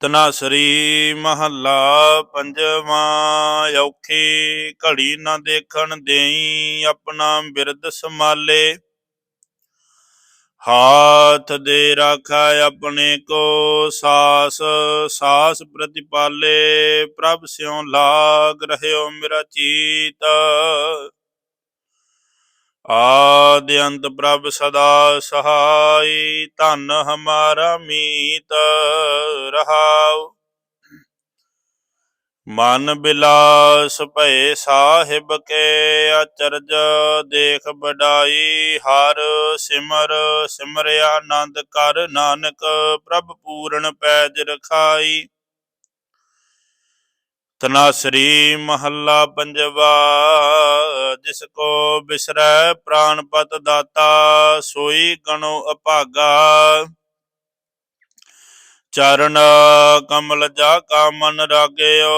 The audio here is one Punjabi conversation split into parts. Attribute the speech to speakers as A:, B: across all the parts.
A: ਤਨਾਸਰੀ ਮਹੱਲਾ ਪੰਜਵਾਂ, ਔਖੀ ਘੜੀ ਨਾ ਦੇਖਣ ਦੇਈ ਆਪਣਾ ਬਿਰਦ ਸੰਭਾਲੇ। ਹਾਥ ਦੇ ਰਾਖਾ ਆਪਣੇ ਕੋ ਸਾਸ ਸਾਸ ਪ੍ਰਤਿਪਾਲੇ ਪ੍ਰਭ ਸਿਉ ਲਾਗ ਰਹਿਓ ਮੇਰਾ ਚੀਤ। ਆਦ ਅੰਤ ਪ੍ਰਭ ਸਦਾ ਸਹਾਈ, ਧਨ ਹਮਾਰਾ ਮੀਤ ਰਹਾਉ। ਮਨ ਬਿਲਾਸ ਭਏ ਸਾਹਿਬ ਕੇ ਅਚਰਜ, ਦੇਖ ਬਡਾਈ ਹਰ ਸਿਮਰ, ਸਿਮਰਿਆ ਆਨੰਦ ਕਰ ਨਾਨਕ, ਪ੍ਰਭ ਪੂਰਨ ਪੈਜ ਰਖਾਈ। ਤਨਾਸਰੀ ਮਹੱਲਾ ਪੰਜਵਾ, ਜਿਸ ਕੋ ਬਿਸਰੈ ਪ੍ਰਾਨਪਤ ਦਾਤਾ, ਸੋਈ ਗਣੋ ਅਭਾਗਾ। ਚਰਨ ਕਮਲ ਜਾ ਕਾ ਮਨ ਰਾਗਿਓ,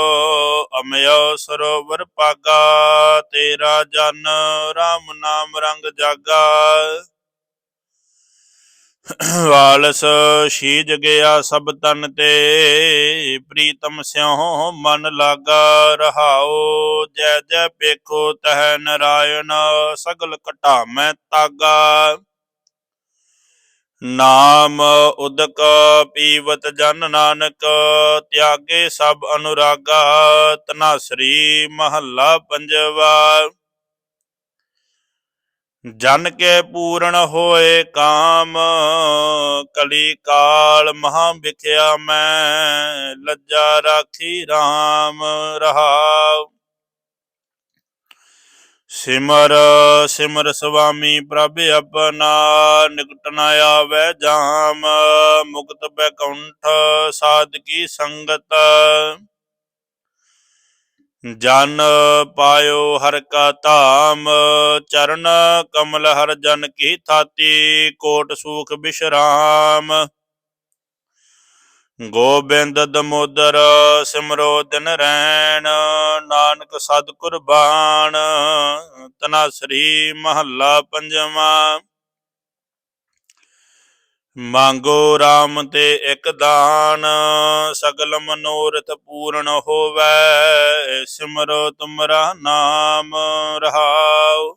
A: ਅਮਿਓ ਸਰੋਵਰ ਪਾਗਾ ਤੇਰਾ ਜਨ RAM ਨਾਮ ਰੰਗ ਜਾਗਾ। ਵਾਲਸ ਸ਼ੀਜ ਗਿਆ ਸਭ ਤਨ ਤੇ, ਪ੍ਰੀਤਮ ਸਿਉ ਮਨ ਲਾਗਾ ਰਹਾਓ ਜੈ ਜੈ ਪੇਖੋ ਤਹ ਨਰਾਇਣ, ਸਗਲ ਘਟਾ ਮੈਂ ਤਾਗਾ। ਨਾਮ ਉਦਕ ਪੀਵਤ ਜਨ ਨਾਨਕ, ਤਿਆਗੇ ਸਭ ਅਨੁਰਾਗਾ ਤਨਾਸਰੀ ਮਹੱਲਾ ਪੰਜਵਾ। ਜਨ ਕੇ ਪੂਰਨ ਹੋਏ ਕਾਮ, ਕਲੀ ਕਾਲ ਮਹਾ ਵਿਖਿਆ ਮੈਂ, ਲੱਜਾ ਰਾਖੀ RAM ਰਹਾਉ। ਸਿਮਰ ਸਿਮਰ ਸੁਆਮੀ ਪ੍ਰਭ ਆਪਣਾ, ਨਿਕਟ ਨ ਆਵੈ ਜਾਮ, ਮੁਕਤ ਬੈਕੁੰਠ ਸਾਧ ਕੀ ਸੰਗਤ। ਜਨ ਪਾਇਓ ਹਰ ਕਾ ਧਾਮ, ਚਰਨ ਕਮਲ ਹਰ ਜਨ ਕੀ ਥਾਤੀ, ਕੋਟ ਸੂਖ ਬਿਸ਼ਰਾਮ। ਗੋਬਿੰਦ ਦਮੋਦਰ ਸਿਮਰੋ ਦਿਨ ਰੈਣ, ਨਾਨਕ ਸਤ ਕੁਰਬਾਨ ਤਨਾਸਰੀ ਮਹੱਲਾ ਪੰਜਵਾਂ। ਮੰਗੋ RAM ਤੇ ਇਕ ਦਾਨ, ਸਗਲ ਮਨੋਰਥ ਪੂਰਨ ਹੋਵੇ, ਸਿਮਰੋ ਤੁਮਰਾ ਨਾਮ ਰਹਾਉ।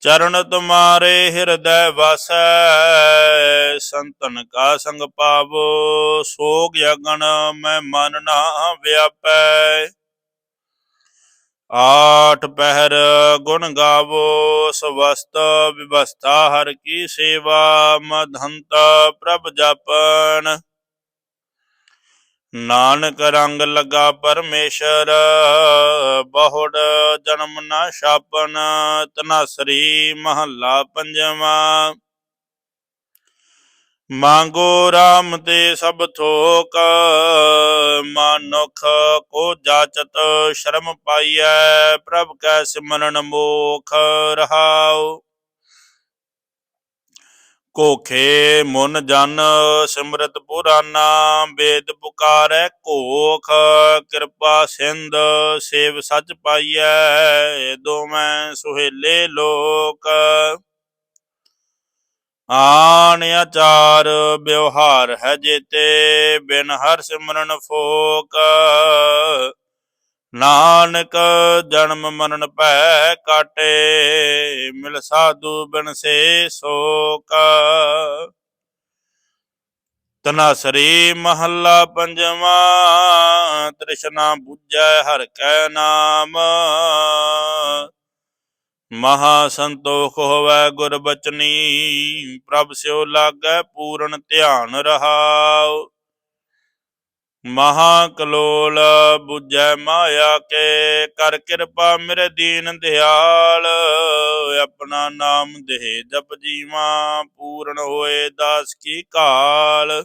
A: ਚਰਨ ਤੁਮਾਰੇ ਹਿਰਦੈ ਵਸੈ, ਸੰਤਨ ਕਾ ਸੰਗ ਪਾਵੋ, ਸੋਗ ਯਗਨ ਮੈਂ ਮਨ ਨਾ ਵਿਆਪੈ। ਆਠ ਪਹਿਰ ਗੁਣ ਗਾਵੋ, ਸਵਸਤ ਵਿਵਸਥਾ ਹਰ ਕੀ ਸੇਵਾ ਮਧੰਤ ਪ੍ਰਭ ਜਪਨ। ਨਾਨਕ ਰੰਗ ਲਗਾ ਪਰਮੇਸ਼ਰ, ਬਹੁੜ ਜਨਮ ਨਾ ਛਾਪਨ, ਤਨਾਸਰੀ ਮਹੱਲਾ ਪੰਜਵਾਂ। ਮੰਗੋ RAM ਤੇ ਸਭ ਥੋਕ, ਮਾਨੁਖ ਕੋ ਜਾਚਤ ਸ਼ਰਮ ਪਾਈਐ, ਪ੍ਰਭ ਕੈ ਸਿਮਰਨ ਮੋਖ ਰਹਾਉ। ਕੋਖੇ ਮਨ ਜਨ ਸਿਮਰਤ ਪੁਰਾਨਾ, ਵੇਦ ਪੁਕਾਰੈ ਕੋਖ, ਕਿਰਪਾ ਸਿੰਧ ਸੇਵ ਸੱਚ ਪਾਈਐ, ਦੋਵੇਂ ਸੁਹੇਲੇ ਲੋਕ। ਆਣ ਆਚਾਰ ਵਿਵਹਾਰ ਹੈ ਜੇਤੇ, ਬਿਨ ਹਰ ਸਿਮਰਨ ਫੋਕ। ਨਾਨਕ ਜਨਮ ਮਰਨ ਭੈ ਕਾਟੇ, ਮਿਲ ਸਾਧੂ ਬਿਨ ਸੇ ਸੋਕ। ਤਨਾਸਰੀ ਮਹੱਲਾ ਪੰਜਵਾਂ, ਤ੍ਰਿਸ਼ਨਾ 부ਜੈ ਹਰ ਕੈ ਨਾਮ। ਮਹਾ ਸੰਤੋਖ ਹੋਵੈ ਗੁਰ ਬਚਨੀ, ਪ੍ਰਭ ਸਿਓ ਲਾਗੈ ਪੂਰਨ ਧਿਆਨ ਰਹਾਉ। ਮਹਾ ਕਲੋਲ 부ਜੈ ਮਾਇਆ ਕੇ, ਕਰ ਕਿਰਪਾ ਮੇਰੇ ਦੀਨ ਦਿਆਲ। ਆਪਣਾ ਨਾਮ ਦੇਹ ਜਪ ਜੀਵਾ, ਪੂਰਨ ਹੋਏ ਦਾਸ ਕੀ ਕਾਲ।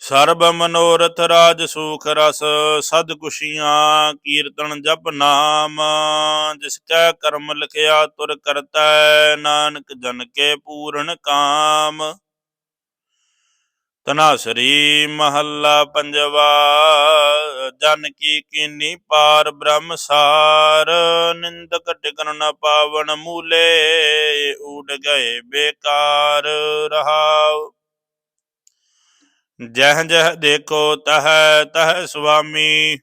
A: ਸਰਬ ਮਨੋਰਥ ਰਾਜ ਸੂਖ ਰਸ, ਸਦ ਕੁਸ਼ੀਆਂ ਕੀਰਤਨ ਜਪ ਨਾਮ। ਜਿਸ ਕੈ ਕਰਮ ਲਿਖਿਆ, ਤੁਰ ਕਰਤਾ ਨਾਨਕ ਜਨ ਕੇ ਪੂਰਨ ਕਾਮ। ਤਨਾਸਰੀ ਮਹੱਲਾ ਪੰਜਵਾ, ਜਨ ਕੀ ਕੀਨੀ ਪਾਰ ਬ੍ਰਹਮ ਸਾਰ। ਨਿੰਦਕ ਟਿਕਨ ਨ ਪਾਵਨ ਮੂਲੇ ਉਡ ਗਏ ਬੇਕਾਰ ਰਹਾਉ। ਜਹ ਜਹ ਦੇਖੋ ਤਹ ਤਹ ਸੁਆਮੀ,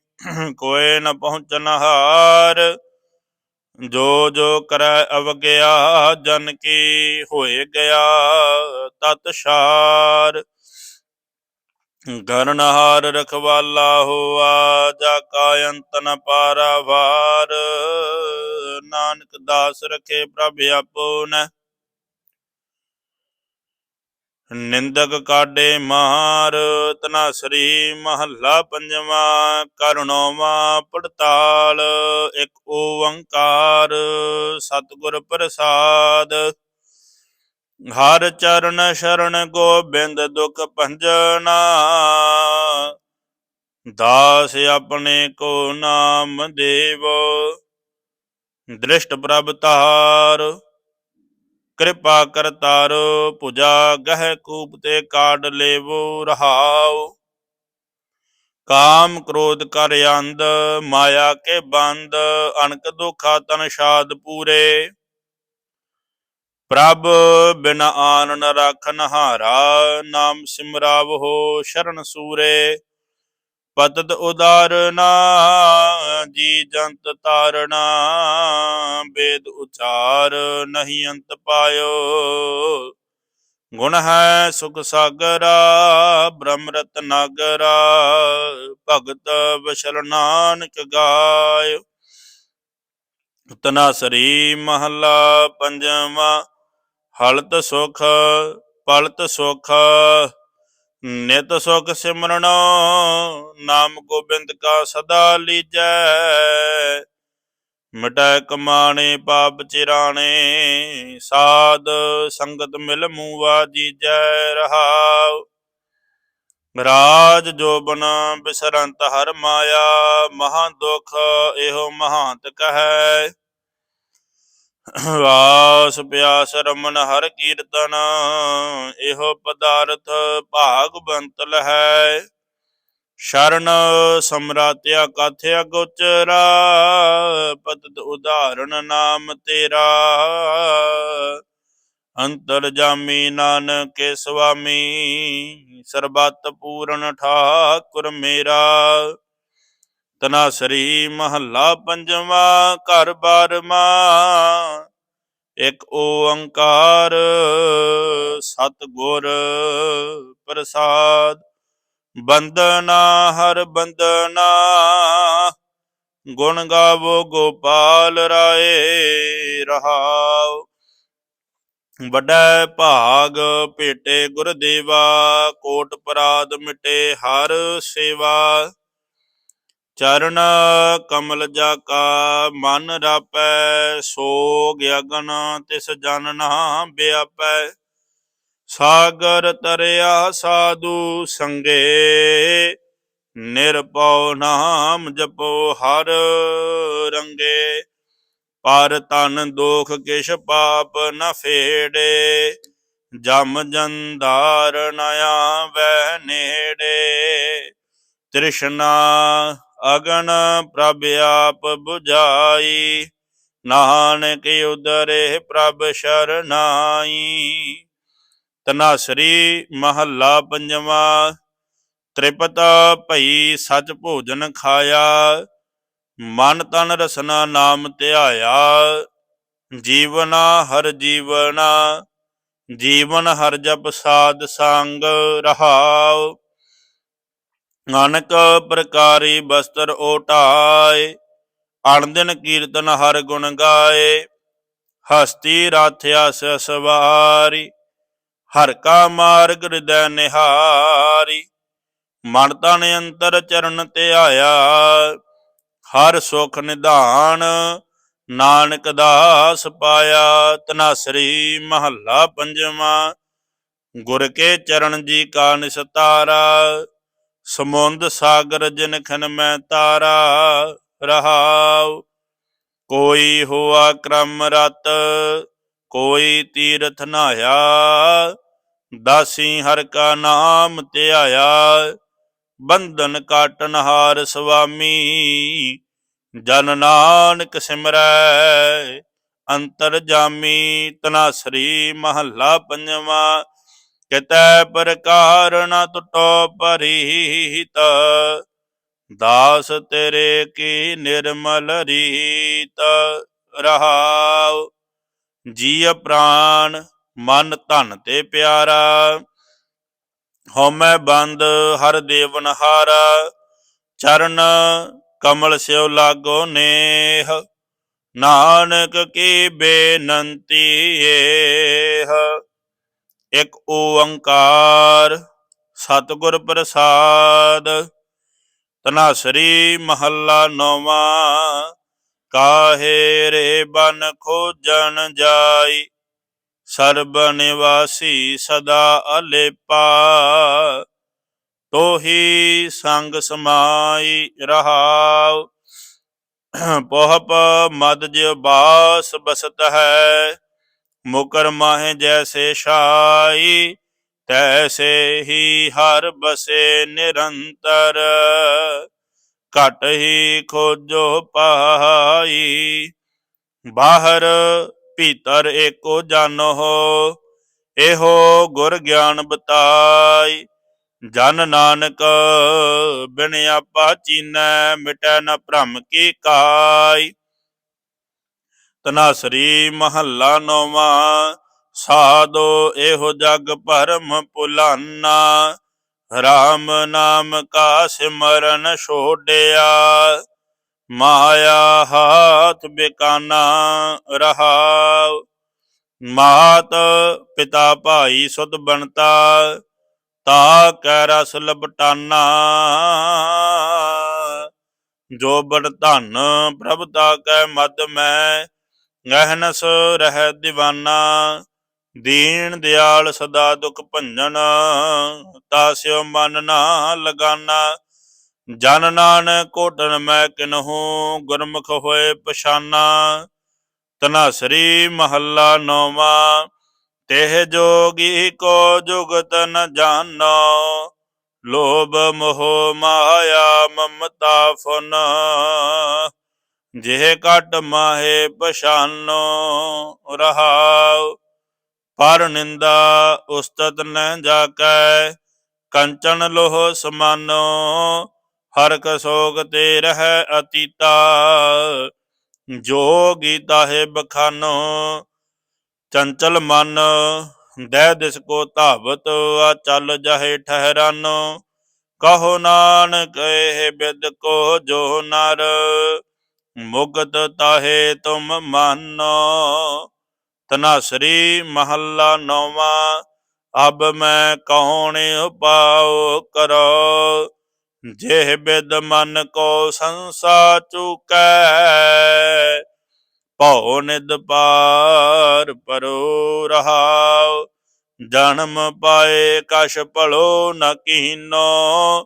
A: ਕੋਏ ਨ ਪਹੁੰਚਨ ਹਾਰ। ਜੋ ਜੋ ਕਰੈ ਅਵਗਿਆ, ਜਨ ਕੀ ਹੋਏ ਗਿਆ, ਤਤ ਸ਼ਾਰ ਗਰਨਹਾਰ ਰਖਵਾਲਾ ਹੋਆ, ਜਾ ਕਾ ਅੰਤ ਨ ਪਾਰਾਵਾਰ ਨਾਨਕ ਦਾਸ ਰਖੇ ਪ੍ਰਭ ਆਪੋ ਨਿੰਦਕ ਕਾਡੇ ਮਾਰ, ਤਨਾ ਸ੍ਰੀ ਮਹੱਲਾ ਪੰਜਵਾਂ ਕਰਨੋਵਾ ਪੜਤਾਲ, ਇੱਕ ਓੰਕਾਰ, ਸਤਿਗੁਰ ਪ੍ਰਸਾਦ। ਹਰ ਚਰਨ ਸ਼ਰਨ ਗੋਬਿੰਦ ਦੁਖ ਭੰਜਨਾ, ਦਾਸ ਆਪਣੇ ਕੋ ਨਾਮ ਦੇਵ, ਦ੍ਰਿਸ਼ਟ ਪ੍ਰਭ ਤਾਰ ਕਿਰਪਾ ਕਰਤਾਰ ਪੁਜਾ, ਗਹਿ ਕੂਪ ਤੇ ਕਾਢ ਲੇਵੋ ਰਹਾਉ। ਕਾਮ ਕ੍ਰੋਧ ਕਰ ਅੰਧ, ਮਾਇਆ ਕੇ ਬੰਦ, ਅਣਕ ਦੁਖਾ ਤਨ ਸ਼ਾਦ ਪੂਰੇ। ਪ੍ਰਭ ਬਿਨ ਆਨ ਨ ਰਾਖਨ ਹਾਰਾ ਨਾਮ ਹੋ ਸ਼ਰਨ ਸੂਰੇ। ਪਤਤ ਉਦਾਰਨਾ ਜੀ ਜੰਤ ਤਾਰਣਾ ਵੇਦ ਉਚਾਰ ਨਹੀਂ ਅੰਤ ਪਾਇਓ। ਗੁਣ ਹੈ ਸੁਖ ਸਾਗਰਾ, ਬ੍ਰਹਮ ਰਤ ਨਾਗਰਾ, ਭਗਤ ਵਸ਼ਲ ਨਾਨਕ ਗਾਇ ਤਨਾ ਸਰੀ ਮਹੱਲਾ ਪੰਜਵਾਂ, ਹਲਤ ਸੁਖ, ਪਲਤ ਸੁਖ ਨਿਤ ਸੁਖ ਸਿਮਰਣੋ ਨਾਮ ਗੋਬਿੰਦ ਕਾ ਸਦਾ ਲੀਜੈ। ਮਿਟੈ ਕਮਾਣੇ, ਪਾਪ ਚਿਰਾਣੇ, ਸਾਧ ਸੰਗਤ ਮਿਲ ਮੂਵਾ ਜੀਜੈ ਰਹਾਉ। ਰਾਜ ਜੋਬਨ ਬਿਸਰੰਤ ਹਰ ਮਾਇਆ, ਮਹਾ ਦੁਖ ਇਹੋ ਮਹਾਂਤ ਕਹੈ। ਵਾਸ ਪਿਆਸ ਰਮਨ ਹਰ ਕੀਰਤਨ, ਇਹੋ ਪਦਾਰਥ ਭਾਗਵੰਤ ਲਹੈ। ਸ਼ਰਨ ਸਮਰਾਤਿਆ ਕਾਥਿਆ ਗੋਚਰਾ, ਪਤਤ ਉਦਾਹਰਣ ਨਾਮ ਤੇਰਾ। ਅੰਤਰ ਜਾਮੀ ਨਾਨਕੇ ਸੁਆਮੀ ਸਰਬੱਤ ਪੂਰਨ ਠਾਕੁਰ ਮੇਰਾ। ਤਨਾਸਰੀ ਮਹੱਲਾ ਪੰਜਵਾਂ, ਘਰ ਬਾਰਮਾ ਇੱਕ ਓੰਕਾਰ ਸਤਿਗੁਰ ਪ੍ਰਸਾਦ। ਬੰਦਨਾ ਹਰ ਬੰਦਨਾ, ਗੁਣ ਗਾਵੋ ਗੋਪਾਲ ਰਾਏ ਰਹਾਉ। ਵੱਡਾ ਭਾਗ ਭੇਟੇ ਗੁਰਦੇਵਾ, ਕੋਟ ਪਰਾਦ ਮਿਟੇ ਹਰ ਸੇਵਾ। ਚਰਨ ਕਮਲ ਜਾ ਕਾ ਮਨ ਰਾਪੈ, ਸੋਗ ਅਗਨ ਤਿਸ ਜਨ ਨਾ ਬਿਆਪੈ। ਸਾਗਰ ਤਰਿਆ ਸਾਧੂ ਸੰਗੇ ਨਿਰਪਉ ਨਾਮ ਜਪੋ ਹਰ ਰੰਗੇ। ਪਰ ਤਨ ਦੋਖ ਕਿਛ ਪਾਪ ਨ ਫੇੜੇ, ਜਮ ਜੰਦਾਰ ਨ ਆਵੈ ਨੇੜੇ। ਤ੍ਰਿਸ਼ਨਾ ਅਗਨ ਪ੍ਰਭ ਆਪ 부ਝਾਈ ਨਾਨਕ ਉਦਰੇ ਪ੍ਰਭ ਸ਼ਰਨਾਈ। ਤਨਾਸਰੀ ਮਹੱਲਾ ਪੰਜਵਾ, ਤ੍ਰਿਪਤ ਭਈ ਸਚ ਭੋਜਨ ਖਾਇਆ। ਮਨ ਤਨ ਰਸਨਾ ਨਾਮ ਧਿਆਇਆ। ਜੀਵਨਾ ਹਰ ਜੀਵਨਾ, ਜੀਵਨ ਹਰ ਜਪ ਸਾਧ ਸੰਗ ਰਹਾਉ। ਨਾਨਕ ਪ੍ਰਕਾਰੀ ਬਸਤਰ ਓਟਾਏ, ਅਣਦਿਨ ਕੀਰਤਨ ਹਰ ਗੁਣ ਗਾਏ, ਹਸਤੀ ਰਾਥਿਆ ਸਵਾਰੀ, ਹਰ ਕਾ ਮਾਰਗ ਹਿਰਦੈ ਨਿਹਾਰੀ, ਮਨ ਤਨ ਅੰਤਰ ਚਰਨ ਆਇਆ ਹਰ ਸੁਖ ਨਿਧਾਨ ਨਾਨਕ ਦਾਸ ਪਾਇਆ, ਤਨਾਸਰੀ ਮਹੱਲਾ ਪੰਜਵਾਂ, ਗੁਰ ਕੇ ਚਰਨ ਜੀ ਕਾ ਨਿਸਤਾਰਾ ਸਮੁੰਦ ਸਾਗਰ ਜਿਨ ਖਨ ਮੈਂ ਤਾਰਾ ਰਹਾਉ। ਕੋਈ ਹੋਆ ਕ੍ਰਮ ਰਤ, ਕੋਈ ਤੀਰਥ ਨਾਇਆ ਦਾਸੀ ਹਰ ਕਾ ਨਾਮ ਧਿਆਇਆ। ਬੰਧਨ ਕਾਟਨ ਹਾਰ ਸੁਆਮੀ, ਜਨ ਨਾਨਕ ਸਿਮਰੈ। ਅੰਤਰ ਜਾਮੀ ਤਨਾਸਰੀ ਮਹੱਲਾ ਪੰਜਵਾ ਕਿਤੈ ਪ੍ਰਕਾਰ ਨ ਟੁਟੋ ਪਰੀਤ ਦਾਸ ਤੇਰੇ ਕੀ ਨਿਰਮਲ ਰੀਤ? ਰਹਾਉ, ਜੀਅ ਪ੍ਰਾਨ ਮਨ ਧਨ ਤੇ ਪਿਆਰਾ। ਹਉਮੈ ਬੰਦ, ਹਰ ਦੇਵਨ ਹਾਰਾ। ਚਰਨ, ਕਮਲ ਸਿਉ ਲਾਗੋ ਨੇਹ। ਨਾਨਕ ਕੀ ਬੇਨੰਤੀ ਏਹ? ਇਕ ਓੰਕਾਰ ਸਤਿਗੁਰ ਪ੍ਰਸਾਦ। ਤਨਾਸਰੀ ਮਹੱਲਾ ਨੌਵਾਂ, ਕਾਹੇ ਰੇ ਬਨ ਖੋਜਣ ਜਾਈ। ਸਰਬ ਨਿਵਾਸੀ ਸਦਾ ਅਲੇਪਾ, ਤੋਹੀ ਸੰਗ ਸਮਾਈ ਰਹਾਉ। ਪੋਹਪ ਮਦ ਜਿਉ ਬਾਸ ਬਸਤ ਹੈ। ਮੁਕਰ ਮਾਹਿ ਜੈਸੇ ਸ਼ਾਈ ਤੈਸੇ ਹੀ ਹਰ ਬਸੇ ਨਿਰੰਤਰ। ਘਟ ਹੀ ਖੋਜੋ ਪਾਈ, ਬਾਹਰ ਭੀਤਰ ਏਕੋ ਜਾਨੋ ਇਹੋ ਗੁਰ ਗਿਆਨ ਬਤਾਈ। ਜਨ ਨਾਨਕ ਬਿਨ ਆਪਾ ਚੀਨੈ, ਮਿਟੈ ਨ ਭ੍ਰਮ ਕੀ ਕਾਈ। ਤਨਾਸਰੀ ਮਹੱਲਾ ਨੌਵਾਂ। ਸਾਧੋ ਇਹੋ ਜਗ ਭਰਮ ਭੁਲਾਨਾ RAM ਨਾਮ ਕਾ ਸਿਮਰਨ ਛੋੜਿਆ ਮਾਇਆ ਹਾਥ ਬਿਕਾਨਾ ਰਹਾਉ। ਮਾਤ ਪਿਤਾ ਭਾਈ ਸੁਧ ਬਣਤਾ। ਤਾ ਕੈ ਰਸ ਲਪਟਾਨਾ ਜੋ ਬੜ ਧਨ ਪ੍ਰਭ ਤਾ ਕੈ ਮਦ ਮੈਂ। ਗਹਿਨਸ ਰਹਿ ਦੀਵਾਨਾ, ਦੀਨ ਦਿਆਲ ਸਦਾ ਦੁਖ ਭੰਜਨ ਤਾਸਿਓ ਮਨ ਨਾ ਲਗਾਨਾ। ਜਨ ਨਾਨਕ ਕੋਟਨ ਮੈਂ ਕਿਨਹੂ ਗੁਰਮੁਖ ਹੋਏ ਪਛਾਨਾ। ਤਨਾਸਰੀ ਮਹੱਲਾ ਨੌਵਾਂ, ਤੇਹ ਜੋਗੀ ਕੋ ਜੁਗਤ ਨ ਜਾਣੋ ਲੋਭ ਮੋਹ ਮਾਇਆ ਮਮਤਾ ਫੁਨ। ਜਿਹ ਕਟ ਮਾਹੇ ਪਛਾਨੋ ਰਹਾਉ, ਪਰ ਨਿੰਦਾ ਉਸਤਤ ਨ ਜਾਕੈ, ਕੰਚਨ ਲੋਹ ਸਮਾਨੋ, ਹਰ ਸੋਗ ਤੇ ਰਹਿ ਅਤੀਤਾ। ਗੀਤਾ ਹੈ ਬਖਾਨੋ, ਚੰਚਲ ਮਨ ਦਹਿ ਦਿਸ ਕੋ ਧਾਵਤ ਆ ਚੱਲ ਜਾਹੇ ਠਹਿਰਾਨੋ। ਕਹੋ ਨਾਨਕ, ਇਹ ਬਿਦ ਕੋ ਜੋ ਨਰ ਮੁਗਤ ਤਾਹੇ ਤੁਮ ਮਾਨੋ ਤਨਾਸਰੀ ਮਹੱਲਾ ਨੌਵਾਂ, ਅਬ ਮੈਂ ਕੌਣ ਉਪਾਉ ਕਰੋ? ਜਿਹ ਬਿਦ ਮਨ ਕੋ ਸੰਸਾ ਚੁਕੈ, ਭਉ ਨਿਦ ਪਾਰ ਪਰੋ ਰਹਾਉ। ਜਨਮ ਪਾਏ ਕਛ ਭਲੋ ਨ ਕੀਨੋ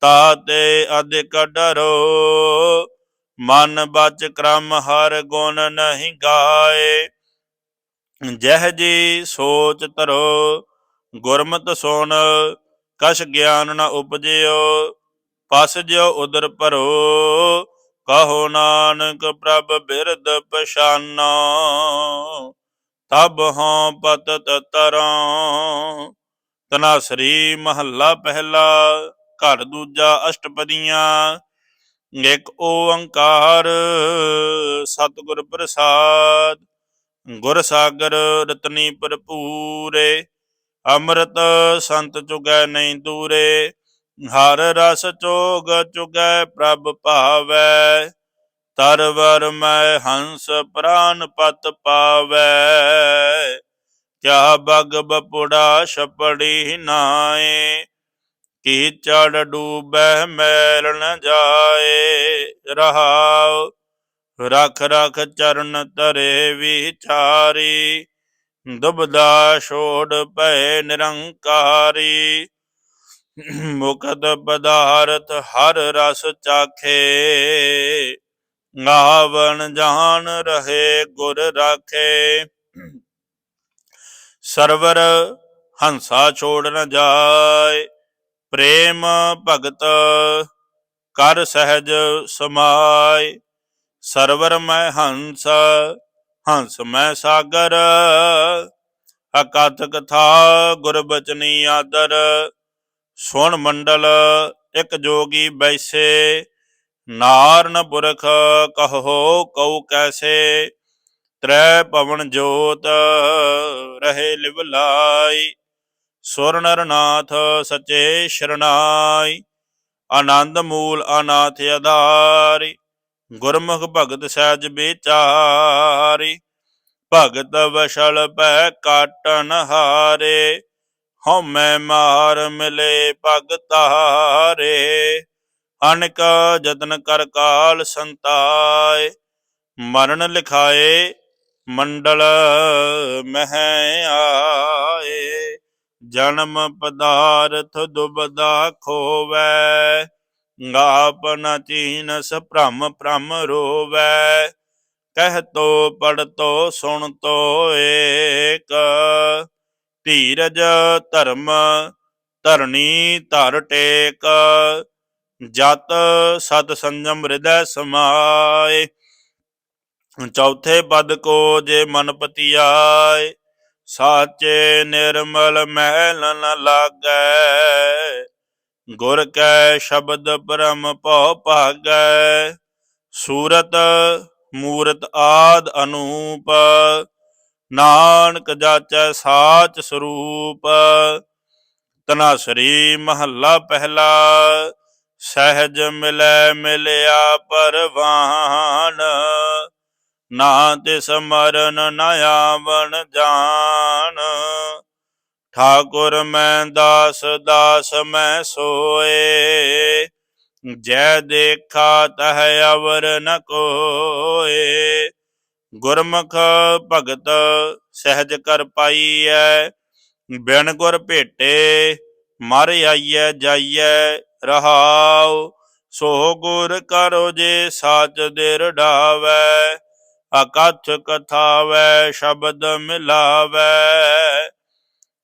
A: ਤਾਤੇ ਅਧਿਕ ਡਰੋ। ਮਨ ਬਚ ਕ੍ਰਮ ਹਰ ਗੁਣ ਨਹੀਂ ਗਾਏ। ਜਹ ਜੀ ਸੋਚ ਧਰੋ, ਗੁਰਮਤ ਸੁਣ, ਕਛ ਗਿਆਨ ਨ ਉਪਜਿਓ ਫਸ ਜਿਉ ਉਦਰ ਭਰੋ। ਕਹੋ ਨਾਨਕ ਪ੍ਰਭ ਬਿਰਦ ਪਛਾਨਾ, ਤਬ ਹੋਂ ਪਤਤ ਤਰੋਂ। ਤਨਾਸਰੀ ਮਹੱਲਾ ਪਹਿਲਾ, ਘਰ ਦੂਜਾ ਅਸ਼ਟਪਦੀਆਂ ਇਕ ਓੰਕਾਰ, ਸਤਿਗੁਰ ਪ੍ਰਸਾਦ, ਗੁਰ ਸਾਗਰ ਰਤਨੀ ਭਰਪੂਰੇ, ਅੰਮ੍ਰਿਤ ਸੰਤ ਚੁਗੈ ਨਹੀਂ ਦੂਰੇ, ਹਰ ਰਸ ਚੋਗ ਚੁਗੈ ਪ੍ਰਭ ਭਾਵੈ ਤਰਵਰ ਮੈਂ ਹੰਸ ਪ੍ਰਾਨ ਪਤ ਪਾਵੈ, ਕਿਆ ਬਗ ਬਪੁੜਾ ਛਪੜੀ ਨਾਏ ਕੀ ਚੜ ਡੂਬੈ ਮੈਲ ਨ ਜਾਏ, ਰਹਾਉ। ਰਖ ਰਖ ਚਰਨ ਤਰੇ ਵਿਚਾਰੀ, ਦੁਬਦਾ ਛੋੜ ਭੈ ਨਿਰੰਕਾਰੀ। ਮੁਕਤ ਪਦਾਰਥ ਹਰ ਰਸ ਚਾਖੇ ਗਾਵਣ ਜਾਣ ਰਹੇ ਗੁਰ ਰਾਖੇ। ਸਰਵਰ ਹੰਸਾ ਛੋੜ ਨ ਜਾਏ ਪ੍ਰੇਮ ਭਗਤ ਕਰ ਸਹਿਜ ਸਮਾਏ, ਸਰਵਰ ਮੈਂ ਹੰਸ ਹੰਸ ਮੈਂ ਸਾਗਰ। ਅਕਥ ਕਥਾ ਗੁਰਬਚਨੀ ਆਦਰ, ਸੁਣ ਮੰਡਲ ਇਕ ਜੋਗੀ ਬੈਸੇ। ਨਾਰਨ ਪੁਰਖ ਕਹੋ ਕਉ ਕੈਸੇ, ਤ੍ਰੈ ਪਵਨ ਜੋਤ ਰਹੇ ਲਿਵ ਲਾਈ ਸੁਰ ਨਰ ਸਚੇ ਸ਼ਰਨਾਈ, ਆਨੰਦ ਮੂਲ ਅਨਾਥ ਆਧਾਰੀ ਗੁਰਮੁਖ ਭਗਤ ਸਹਿਜ ਵਿਚਾਰੀ, ਭਗਤ ਵਸ਼ਲ ਪੈ ਕਾਟਨ ਹਾਰੇ, ਹਉਮੈ ਮਾਰ ਮਿਲੇ ਭਗਤਾਰੇ ਅਨਕ ਜਤਨ ਕਰ ਕਾਲ ਸੰਤਾਏ, ਮਰਨ ਲਿਖਾਏ ਮੰਡਲ ਮਹਿ ਆਏ। ਜਨਮ ਪਦਾਰਥ ਦੁਬਦਾ ਖੋਵੈ ਆਪਨ ਚੀਨਸ ਭ੍ਰਮ ਭ੍ਰਮ ਰੋਵੈ। ਕਹਿ ਤੋ ਪੜ ਤੋ ਸੁਣ ਤੋ ਏਕ। ਧੀਰਜ, ਧਰਮ, ਧਰਣੀ, ਧਰ ਟੇਕ। ਜਤ, ਸਤ ਸੰਜਮ ਹਿਰਦੈ ਸਮਾਏ। ਚੌਥੇ ਪਦ ਕੋ ਜੇ ਮਨ ਪਤੀਆਏ ਸਾਚੇ ਨਿਰਮਲ ਮਹਿਲ ਨ ਲਾਗੈ, ਗੁਰ ਕੈ ਸ਼ਬਦ ਪਰਮ ਭਉ ਭਾਗੈ, ਸੂਰਤ ਮੂਰਤ ਆਦ ਅਨੂਪ, ਨਾਨਕ ਜਾਚੈ ਸਾਚ ਸਰੂਪ। ਤਨਾਸਰੀ ਮਹੱਲਾ ਪਹਿਲਾ, ਸਹਿਜ ਮਿਲੈ ਮਿਲਿਆ ਪਰਵਾਨ। ਨਾ ਤਿਸ ਮਰਨ ਨ ਆਵਣ ਜਾਣ। ਠਾਕੁਰ ਮੈਂ ਦਾਸ ਦਾਸ ਮੈਂ ਸੋਏ। ਜੈ ਦੇਖਾ ਤਹ ਅਵਰ ਨ ਕੋਏ। ਗੁਰਮੁਖ ਭਗਤ ਸਹਿਜ ਕਰ ਪਾਈਐ। ਬਿਨ ਗੁਰ ਭੇਟੇ ਮਰ ਆਈਐ, ਜਾਈਐ ਰਹਾਉ। ਸੋ ਗੁਰ ਕਰੋ ਜੇ ਸਾਚ ਦੇ ਢਾਵੈ ਅਕਥ ਕਥਾਵੈ, ਸ਼ਬਦ ਮਿਲਾਵੈ।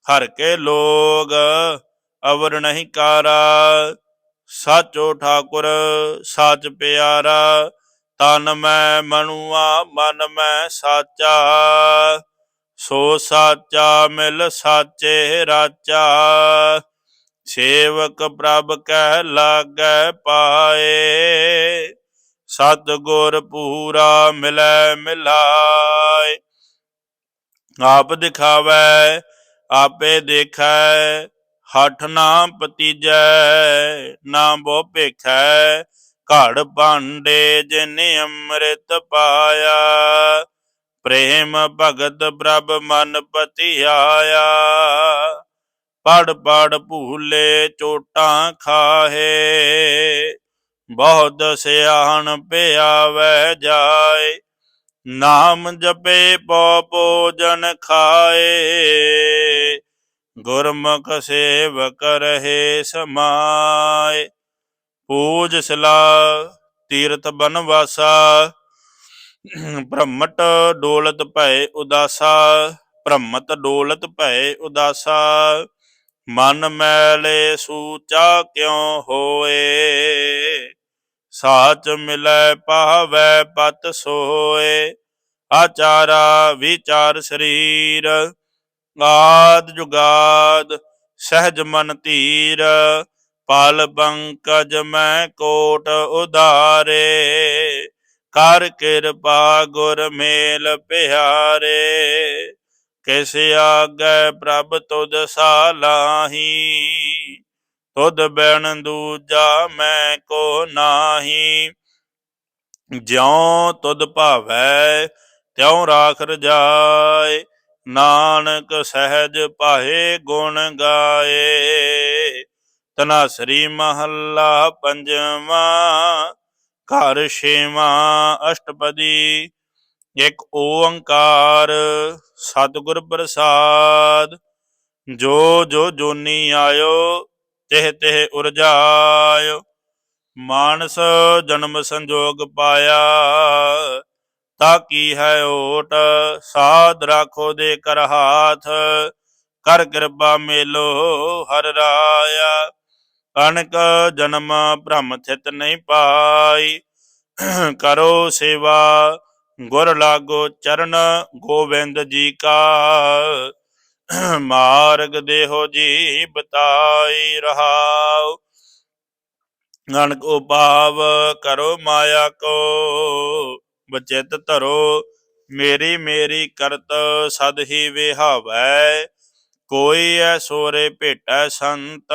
A: ਹਰ ਕੇ ਲੋਗ ਅਵਰ ਨਹੀਂ ਕਾਰਾ। ਸਾਚੋ ਠਾਕੁਰ, ਸਾਚ ਪਿਆਰਾ। ਤਨ ਮੈਂ ਮਨੁਆ, ਮਨ ਮੈਂ ਸਾਚਾ। ਸੋ ਸਾਚਾ ਮਿਲ ਸਾਚੇ ਰਾਚਾ। ਸੇਵਕ ਪ੍ਰਭ ਕਹਿ ਲਾਗੈ ਪਾਏ। ਸਤ ਗੁਰ ਪੂਰਾ ਮਿਲੈ ਮਿਲਾਏ। ਆਪ ਦਿਖਾਵੈ, ਆਪੇ ਦੇਖੈ, ਹਠ ਨਾ ਪਤੀਜੈ, ਨਾ ਬੋ ਭੇਖੈ। ਘੜ ਭਾਂਡੇ ਜਿਨ ਅੰਮ੍ਰਿਤ ਪਾਇਆ, ਪ੍ਰੇਮ ਭਗਤ ਪ੍ਰਭ ਮਨ ਪਤੀ ਆਇਆ ਪੜ ਪੜ ਭੂਲੇ ਚੋਟਾਂ ਖਾਹੇ ਬਹੁਤ ਸਿਆਣ ਪਿਆਵੈ ਜਾਏ, ਨਾਮ ਜਪੇ ਪੋ ਭੋਜਨ ਖਾਏ। ਗੁਰਮੁਖ ਸੇਵਕ ਰਹੇ ਸਮਾਏ, ਪੂਜ ਸਲਾ ਤੀਰਥ ਬਨਵਾਸਾ। ਬ੍ਰਹਮਟ ਡੋਲਤ ਭੈ ਉਦਾਸਾ ਬ੍ਰਹਮਤ ਡੋਲਤ ਭੈ ਉਦਾਸਾ। ਮਨ ਮੈਲੇ ਸੂਚਾ ਕਿਉ ਹੋਏ? ਸਾਚ ਮਿਲੈ ਪਾਵੈ ਪਤ ਸੋਏ, ਆਚਾਰਾ ਵਿਚਾਰ ਸਰੀਰ, ਆਦ ਜੁਗਾਦ ਸਹਿਜ ਮਨ ਧੀਰ, ਪਲ ਪੰਕਜ ਮੈਂ ਕੋਟ ਉਦਾਰੇ ਕਰ ਕਿਰਪਾ ਗੁਰ ਮੇਲ ਪਿਆਰੇ, ਕਿਸ ਆਗੈ ਪ੍ਰਭ ਤੁਧ ਸਾਲਾਹੀ। ਤੁਧ ਬੈਣ ਦੂਜਾ ਮੈਂ ਕੋ ਨਾਹੀ। ਜਿਉ ਤੁਧ ਭਾਵੈ, ਤਿਉ ਰਾਖ ਰਜਾਏ ਨਾਨਕ ਸਹਿਜ ਪਾਏ ਗੁਣ ਗਾਏ। ਤਨਾਸਰੀ ਮਹੱਲਾ ਪੰਜਵਾਂ, ਘਰ ਛੇਵਾਂ, ਅਸ਼ਟਪਦੀ। ਇੱਕ ਓੰਕਾਰ ਸਤਿਗੁਰ ਪ੍ਰਸਾਦ। ਜੋ ਜੋ ਜੋਨੀ ਆਇਓ ਤਿਹ ਤਿਹ ਉਰਜਾਇਓ ਮਾਨਸ ਜਨਮ ਸੰਜੋਗ ਪਾਇਆ। ਤਾ ਕੀ ਹੈ ਓਟ, ਸਾਧ ਰਾਖੋ ਦੇ ਕਰ ਹਾਥ, ਕਰ ਕਿਰਪਾ ਮੇਲੋ ਹਰ ਰਾਇਆ। ਅਨਕ ਜਨਮ ਭ੍ਰਮ ਥਿਤ ਨਹੀਂ ਪਾਈ, ਕਰੋ ਸੇਵਾ ਗੁਰ ਲਾਗੋ ਚਰਨ ਗੋਬਿੰਦ ਜੀ ਕਾ। ਮਾਰਗ ਦੇਹੋ ਜੀ ਬਤਾਈ ਰਹਾਉ। ਨਾਨਕ ਉਪਾਵ ਕਰੋ ਮਾਇਆ ਕੋ, ਬਚਿਤ ਧਰੋ, ਮੇਰੀ ਮੇਰੀ ਕਰਤ ਸਦ ਹੀ ਵਿਹਾਵੈ। ਕੋਈ ਐ ਸੋਰੇ ਭੇਟੈ ਸੰਤ,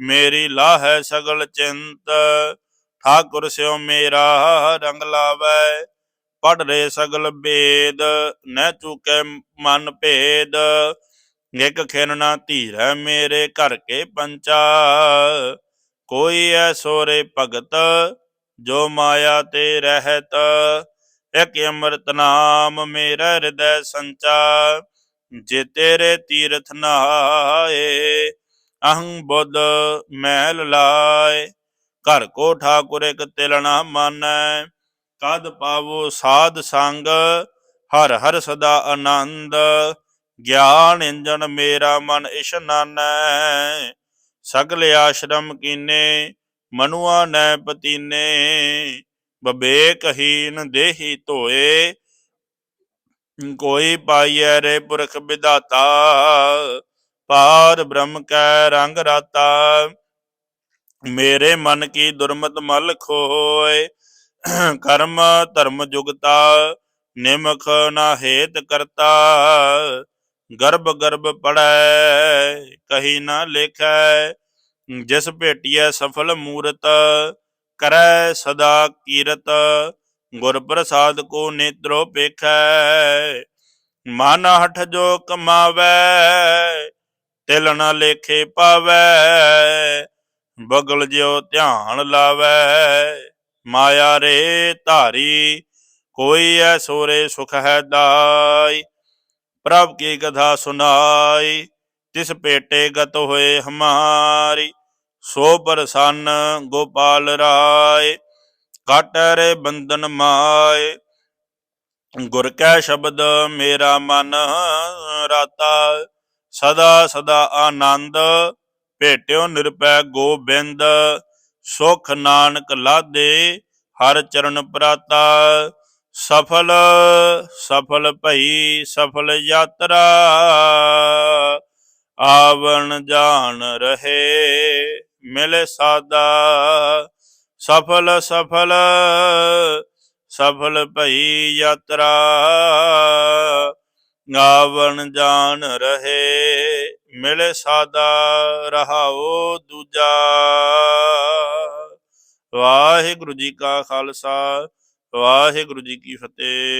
A: ਮੇਰੀ ਲਾਹੈ ਸਗਲ ਚਿੰਤ, ਠਾਕੁਰ ਸਿਓ ਮੇਰਾ ਰੰਗ ਲਾਵੈ। ਪੜ ਰੇ ਸਗਲ ਬੇਦ, ਨਹਿ ਚੁਕੈ ਮਨ ਭੇਦ। ਇਕ ਖਿਨ ਨਾ ਧੀਰੈ ਮੇਰੇ ਘਰ ਕੇ ਪੰਚਾ। ਕੋਈ ਐ ਸੋਰੇ ਭਗਤ, ਜੋ ਮਾਇਆ ਤੇ ਰਹਿਤ। ਇਕ ਅੰਮ੍ਰਿਤ ਨਾਮ ਮੇਰਾ ਹਿਰਦੈ ਸੰਚਾ। ਜੇ ਤੇਰੇ ਤੀਰਥ ਨਹਾਏ ਅਹੰ ਬੁੱਧ ਮਹਿਲ ਲਾਏ। ਘਰ ਕੋ ਠਾਕੁਰ ਇਕ ਤਿਲ ਨਾ ਮਾਨੈ ਕਦ ਪਾਵੋ ਸਾਧ ਸੰਗ, ਹਰ ਹਰ ਸਦਾ ਆਨੰਦ। ਗਿਆਨ ਇੰਜਨ ਮੇਰਾ ਮਨ ਇਸ਼ਨਾਨੈ ਸਗਲੇ ਆਸ਼ਰਮ ਕੀਨੇ, ਮਨੁਆ ਨੈ ਪਤੀਨੇ। ਬਬੇਕਹੀਨ ਦੇਹੀ ਧੋਏ, ਕੋਈ ਪਾਈਐ ਰੇ ਪੁਰਖ ਵਿਦਾਤਾ ਪਾਰ ਬ੍ਰਹਮ ਕੈ ਰੰਗ ਰਾਤਾ, ਮੇਰੇ ਮਨ ਕੀ ਦੁਰਮਤ ਮਲ ਖੋਏ। ਕਰਮ ਧਰਮ ਜੁਗਤਾ, ਨਿਮਖ ਨਾ ਹੇਤ ਕਰਤਾ। ਗਰਭ ਗਰਭ ਪੜੈ ਕਹੀ ਨਾ ਲੇਖੈ। ਜਿਸ ਭੇਟੀਐ ਸਫਲ ਮੂਰਤ, ਕਰੈ ਸਦਾ ਕੀਰਤ। ਗੁਰ ਪ੍ਰਸਾਦ ਕੋ ਨੇਤਰੋ ਪੇਖੈ, ਮਨ ਹਠ ਜੋ ਕਮਾਵੈ, ਤਿਲ ਨਾ ਲੇਖੇ ਪਾਵੈ। ਬਗਲ ਜਿਉ ਧਿਆਨ ਲਾਵੈ। ਮਾਇਆ ਰੇ ਧਾਰੀ, ਕੋਈ ਐ ਸੋਰੇ ਸੁਖ ਹੈ ਦਾਈ। ਪ੍ਰਭ ਕੀ ਕਥਾ ਸੁਨਾਈ, ਤਿਸ ਭੇਟੇ ਗਤ ਹੋਏ ਹਮਾਰੀ। ਸੋ ਪ੍ਰਸੰਨ ਗੋਪਾਲ ਰਾਏ, ਕਾਟੈ ਰੇ ਬੰਧਨ ਮਾਏ। ਗੁਰ ਕੈ ਸ਼ਬਦ ਮੇਰਾ ਮਨ ਰਾਤਾ, ਸਦਾ ਸਦਾ ਆਨੰਦ, ਭੇਟਿਓ ਨਿਰਪੈ ਗੋਬਿੰਦ। ਸੁਖ ਨਾਨਕ ਲਾਦੇ ਹਰ ਚਰਨ ਪ੍ਰਾਤਾ, ਸਫਲ ਸਫਲ ਭਈ, ਸਫਲ ਯਾਤਰਾ। ਆਵਣ ਜਾਣ ਰਹੇ, ਮਿਲੇ ਸਾਦਾ। ਸਫਲ ਸਫਲ ਸਫਲ ਭਈ ਯਾਤਰਾ। ਆਵਣ ਜਾਣ ਰਹੇ ਮਿਲੇ ਸਾਦਾ ਰਹਾਓ ਦੂਜਾ। ਵਾਹਿਗੁਰੂ ਜੀ ਕਾ ਖਾਲਸਾ ਵਾਹਿਗੁਰੂ ਜੀ ਕੀ ਫਤਿਹ।